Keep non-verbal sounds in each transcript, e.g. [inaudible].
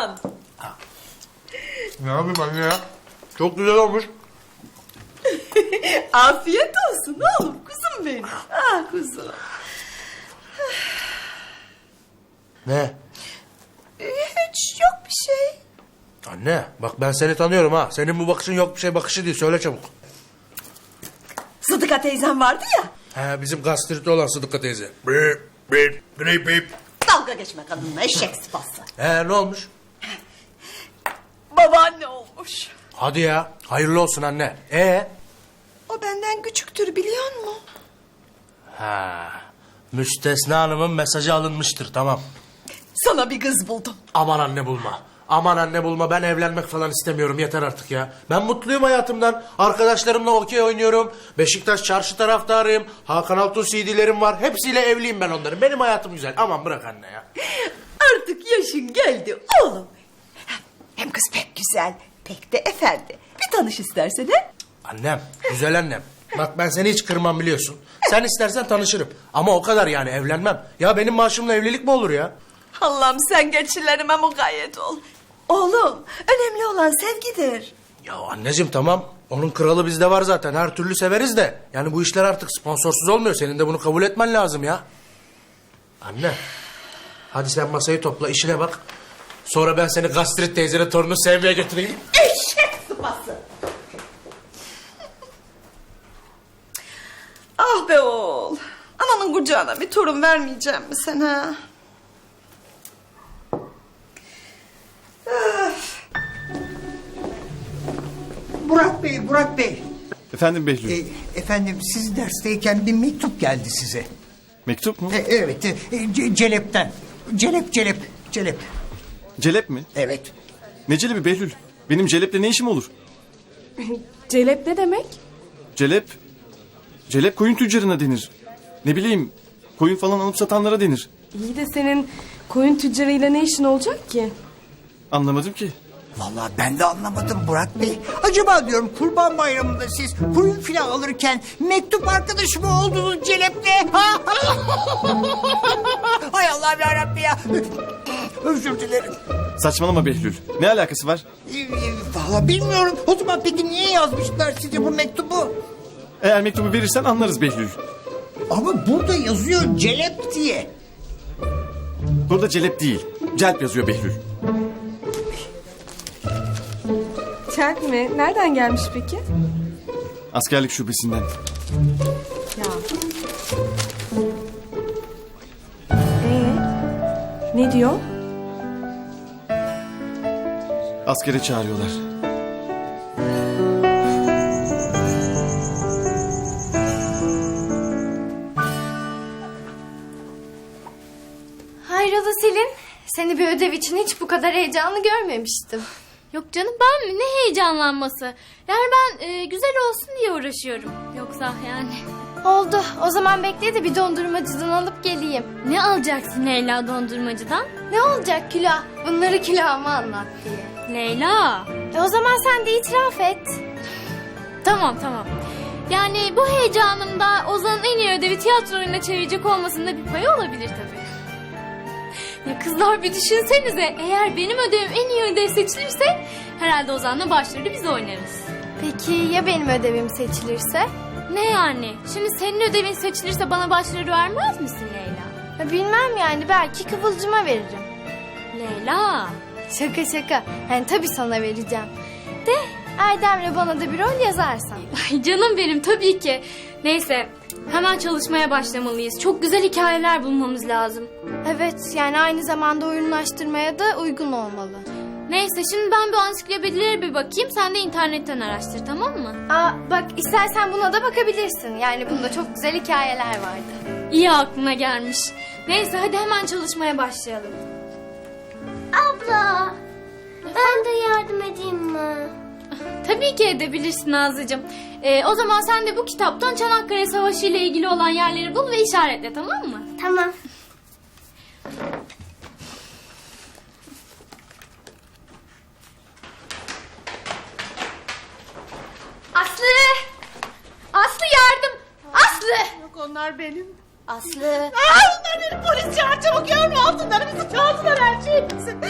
Can. Ne yapayım anne ya? Çok güzel olmuş. [laughs] Afiyet olsun oğlum kuzum benim. Ah kuzum. Ne? Hiç yok bir şey. Anne bak ben seni tanıyorum ha. Senin bu bakışın yok bir şey bakışı değil. Söyle çabuk. Sıdıka teyzem vardı ya. He bizim gastriti olan Sıdıka teyze. Bip bip bip bip. Dalga geçme kadınla eşek sıpası. He ne olmuş? Babaanne olmuş. Hadi ya. Hayırlı olsun anne. Ee? O benden küçüktür biliyor musun? Ha. Müstesna Hanım'ın mesajı alınmıştır tamam. Sana bir kız buldum. Aman anne bulma. Aman anne bulma ben evlenmek falan istemiyorum yeter artık ya. Ben mutluyum hayatımdan. Arkadaşlarımla okey oynuyorum. Beşiktaş çarşı taraftarıyım. Hakan Altun CD'lerim var. Hepsiyle evliyim ben onların. Benim hayatım güzel. Aman bırak anne ya. Artık yaşın geldi oğlum. Hem kız pek güzel, pek de efendi. Bir tanış istersen he? Annem, güzel annem. Bak ben seni hiç kırmam biliyorsun. Sen istersen tanışırım. Ama o kadar yani evlenmem. Ya benim maaşımla evlilik mi olur ya? Allah'ım sen geçilerime mukayyet ol. Oğlum, önemli olan sevgidir. Ya anneciğim tamam. Onun kralı bizde var zaten. Her türlü severiz de. Yani bu işler artık sponsorsuz olmuyor. Senin de bunu kabul etmen lazım ya. Anne. Hadi sen masayı topla işine bak. Sonra ben seni gastrit teyzene torunu sevmeye götüreyim. Eşek sıpası. ah be oğul. Ananın kucağına bir torun vermeyeceğim mi sen ha? Burak Bey, Burak Bey. Efendim Behlül. E, efendim siz dersteyken bir mektup geldi size. Mektup mu? E, evet, e, Ce- Celep'ten. Celep, Celep, Celep. Celep mi? Evet. Ne celebi Behlül? Benim Celep'le ne işim olur? [laughs] Celep ne demek? Celep... Celep koyun tüccarına denir. Ne bileyim koyun falan alıp satanlara denir. İyi de senin koyun tüccarıyla ne işin olacak ki? Anlamadım ki. Vallahi ben de anlamadım Burak Bey. Acaba diyorum kurban bayramında siz koyun filan alırken mektup arkadaşı mı oldunuz Celep'le? Ha? [laughs] Hay Allah'ım yarabbim ya. Özür dilerim. Saçmalama Behlül. Ne alakası var? E, e, Vallahi bilmiyorum. O zaman peki niye yazmışlar size bu mektubu? Eğer mektubu verirsen anlarız Behlül. Ama burada yazıyor Celep diye. Burada Celep değil. Celp yazıyor Behlül. Çelp mi? Nereden gelmiş peki? Askerlik şubesinden. Ya. Ee, ne diyor? Askere çağırıyorlar. Hayrola Selin? Seni bir ödev için hiç bu kadar heyecanlı görmemiştim. Yok canım ben mi? Ne heyecanlanması. Yani ben e, güzel olsun diye uğraşıyorum. Yoksa yani. Oldu. O zaman bekle de bir dondurmacıdan alıp geleyim. Ne alacaksın Leyla dondurmacıdan? Ne olacak külah? Bunları külahıma anlat diye. Leyla. E o zaman sen de itiraf et. Tamam tamam. Yani bu heyecanımda Ozan'ın en iyi ödevi tiyatro oyununa çevirecek olmasında bir payı olabilir tabii. Ya kızlar bir düşünsenize. Eğer benim ödevim en iyi ödev seçilirse herhalde Ozan'la başrolü biz oynarız. Peki ya benim ödevim seçilirse? Ne yani? Şimdi senin ödevin seçilirse bana başrolü vermez misin Leyla? Ya bilmem yani belki Kıvılcım'a veririm. Leyla. Şaka şaka. Yani tabii sana vereceğim. De Erdem'le bana da bir rol yazarsan. Ay canım benim tabii ki. Neyse hemen çalışmaya başlamalıyız. Çok güzel hikayeler bulmamız lazım. Evet yani aynı zamanda oyunlaştırmaya da uygun olmalı. Neyse şimdi ben bu ansiklopedilere bir bakayım. Sen de internetten araştır tamam mı? Aa bak istersen buna da bakabilirsin. Yani bunda çok güzel hikayeler vardı. İyi aklına gelmiş. Neyse hadi hemen çalışmaya başlayalım. Abla, ben de yardım edeyim mi? Tabii ki edebilirsin Nazlıcığım. Ee, o zaman sen de bu kitaptan Çanakkale Savaşı ile ilgili olan yerleri bul ve işaretle tamam mı? Tamam. Aslı! Aslı yardım! Aslı! Yok onlar benim. Aslı. Aa, onlar benim polis çağır çabuk görme altınlarımızı çaldılar her şeyimizi.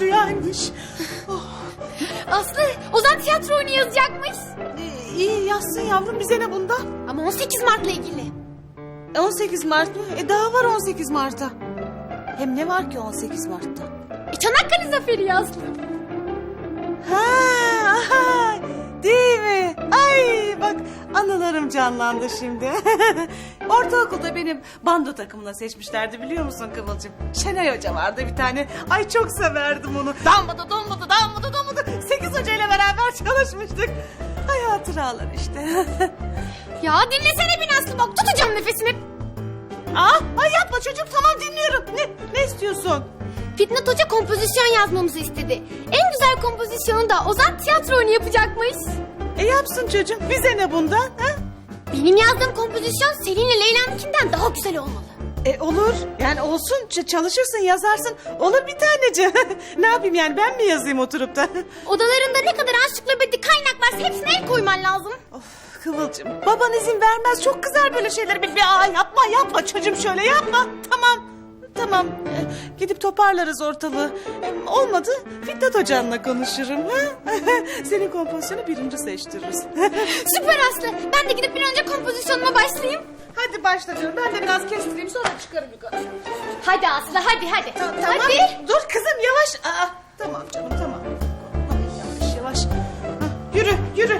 güzelmiş. Aslı Ozan tiyatro oyunu yazacakmış. iyi yazsın yavrum bize ne bundan? Ama 18 Mart'la ilgili. 18 Mart mı? E daha var 18 Mart'a. Hem ne var ki 18 Mart'ta? E, Çanakkale Zaferi ya Aslı. Ha, aha, değil mi? Ay bak anılarım canlandı şimdi. [laughs] Ortaokulda benim bando takımına seçmişlerdi biliyor musun Kıvılcım? Şenay Hoca vardı bir tane. Ay çok severdim onu. Dambada dombada dambada dombada. Sekiz hocayla beraber [laughs] çalışmıştık. Ay hatıralar işte. [laughs] Ya dinlesene beni Aslı bak tutacağım nefesini. Aa, ay yapma çocuğum tamam dinliyorum. Ne, ne istiyorsun? Fitnat Hoca kompozisyon yazmamızı istedi. En güzel kompozisyonu da Ozan tiyatro oyunu yapacakmış. E yapsın çocuğum. Bize ne bundan? Ha? Benim yazdığım kompozisyon Selin'le Leyla'nınkinden daha güzel olmalı. E olur. Yani olsun. Ç- çalışırsın, yazarsın. Olur bir tanece. [laughs] ne yapayım yani ben mi yazayım oturup da? [laughs] Odalarında ne kadar ansiklopedi kaynak varsa hepsine el koyman lazım. of Kıvılcım. Baban izin vermez. Çok kızar böyle şeyleri. Bir, bir, aa, yapma yapma çocuğum şöyle yapma. Tamam. Tamam. E, gidip toparlarız ortalığı. E, olmadı. Fitnat Hoca'nla konuşurum. Ha? [laughs] Senin kompozisyonu birinci seçtiririz. [laughs] Süper Aslı. Ben de gidip bir an önce kompozisyonuma başlayayım. Hadi başla canım. Ben de biraz kestireyim sonra çıkarım yukarı. Hadi Aslı hadi hadi. Tamam. Hadi. Dur kızım yavaş. Aa, tamam canım tamam. Yavaş yavaş. Hah, Yürü yürü.